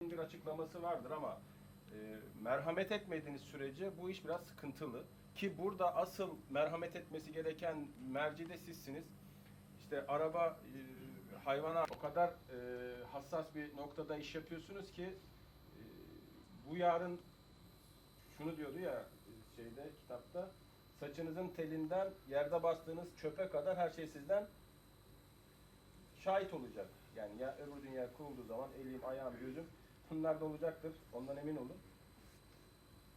bir açıklaması vardır ama e, merhamet etmediğiniz sürece bu iş biraz sıkıntılı. Ki burada asıl merhamet etmesi gereken merci de sizsiniz. İşte araba e, hayvana o kadar e, hassas bir noktada iş yapıyorsunuz ki e, bu yarın şunu diyordu ya e, şeyde kitapta saçınızın telinden yerde bastığınız çöpe kadar her şey sizden şahit olacak. Yani ya öbür dünya kurulduğu zaman elim, ayağım, gözüm bunlar da olacaktır. Ondan emin olun.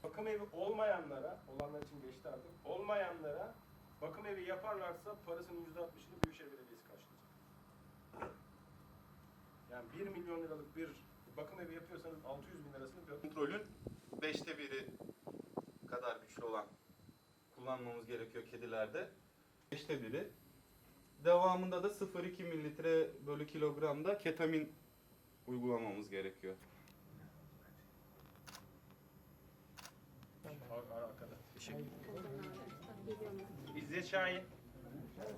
Bakım evi olmayanlara, olanlar için geçti artık, olmayanlara bakım evi yaparlarsa parasının %60'ını Büyükşehir Belediyesi karşılayacak. Yani 1 milyon liralık bir bakım evi yapıyorsanız 600 bin lirasını bir kontrolün beşte biri kadar güçlü olan kullanmamız gerekiyor kedilerde. Beşte biri. Devamında da 0,2 mililitre bölü kilogramda ketamin uygulamamız gerekiyor. Arkada. Teşekkür Geliyorum. İzzet Şahin.